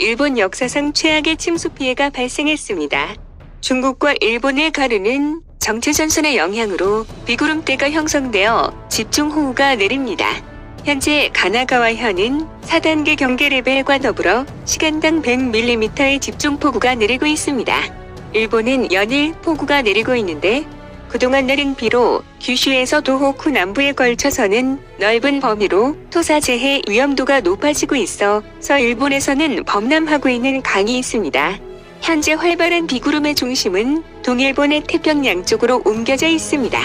일본 역사상 최악의 침수 피해가 발생했습니다. 중국과 일본을 가르는 정체전선의 영향으로 비구름대가 형성되어 집중호우가 내립니다. 현재 가나가와 현은 4단계 경계 레벨과 더불어 시간당 100mm의 집중폭우가 내리고 있습니다. 일본은 연일 폭우가 내리고 있는데 그동안 내린 비로 규슈에서 도호쿠 남부에 걸쳐서는 넓은 범위로 토사재해 위험도가 높아지고 있어 서 일본에서는 범람하고 있는 강이 있습니다. 현재 활발한 비구름의 중심은 동일본의 태평양 쪽으로 옮겨져 있습니다.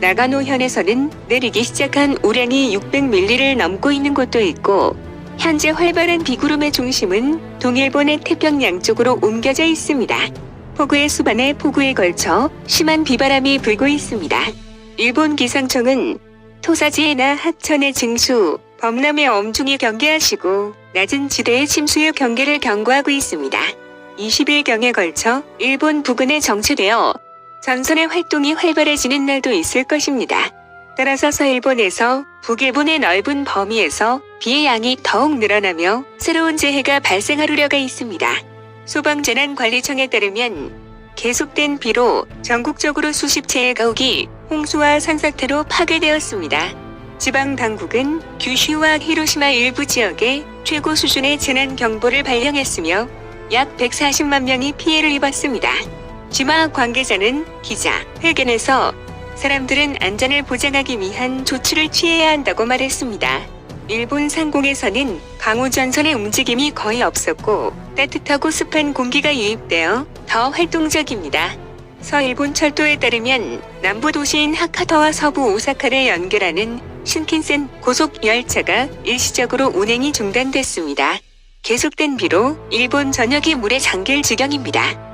나가노현에서는 내리기 시작한 우량이 600ml를 넘고 있는 곳도 있고 현재 활발한 비구름의 중심은 동일본의 태평양 쪽으로 옮겨져 있습니다. 폭우의 수반에 폭우에 걸쳐 심한 비바람이 불고 있습니다. 일본 기상청은 토사지나 하천의 증수, 범람의 엄중히 경계하시고 낮은 지대의 침수의 경계를 경고하고 있습니다. 20일경에 걸쳐 일본 부근에 정체되어 전선의 활동이 활발해지는 날도 있을 것입니다. 따라서 서일본에서 북일본의 넓은 범위에서 비의 양이 더욱 늘어나며 새로운 재해가 발생할 우려가 있습니다. 소방재난관리청에 따르면 계속된 비로 전국적으로 수십 채의 가옥이 홍수와 산사태로 파괴되었습니다. 지방 당국은 규슈와 히로시마 일부 지역에 최고 수준의 재난 경보를 발령했으며 약 140만 명이 피해를 입었습니다. 지마 관계자는 기자 회견에서 사람들은 안전을 보장하기 위한 조치를 취해야 한다고 말했습니다. 일본 상공에서는 강우 전선의 움직임이 거의 없었고 따뜻하고 습한 공기가 유입되어 더 활동적입니다. 서일본 철도에 따르면 남부 도시인 하카타와 서부 오사카를 연결하는 신킨센 고속 열차가 일시적으로 운행이 중단됐습니다. 계속된 비로 일본 전역이 물에 잠길 지경입니다.